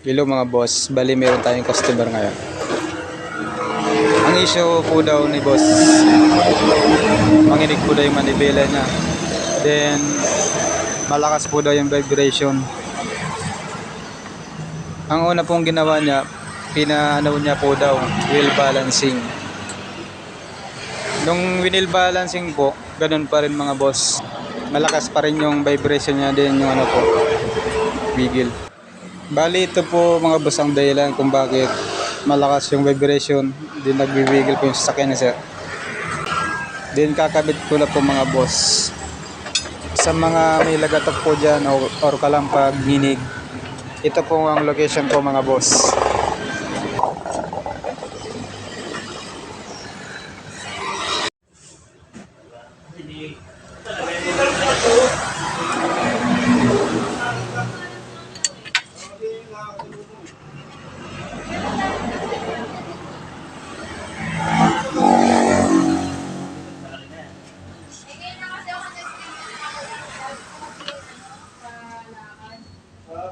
Hello mga boss, bali meron tayong customer ngayon. Ang issue po daw ni boss, manginig po daw yung manibela niya. Then, malakas po daw yung vibration. Ang una pong ginawa niya, pinaano niya po daw, wheel balancing. Nung wheel balancing po, ganun pa rin mga boss. Malakas pa rin yung vibration niya din yung ano po, wiggle. Bali ito po mga boss ang dahilan kung bakit malakas yung vibration din nagwiwiggle po yung sasakyan ni sir. Then kakabit ko na po mga boss. Sa mga may lagatok po dyan or, or kalampag, ginig. Ito po ang location po mga boss.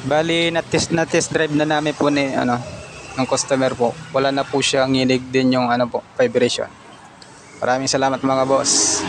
Bali, na-test na test drive na namin po ni ano ng customer po. Wala na po siyang nginig din yung ano po, vibration. Maraming salamat mga boss.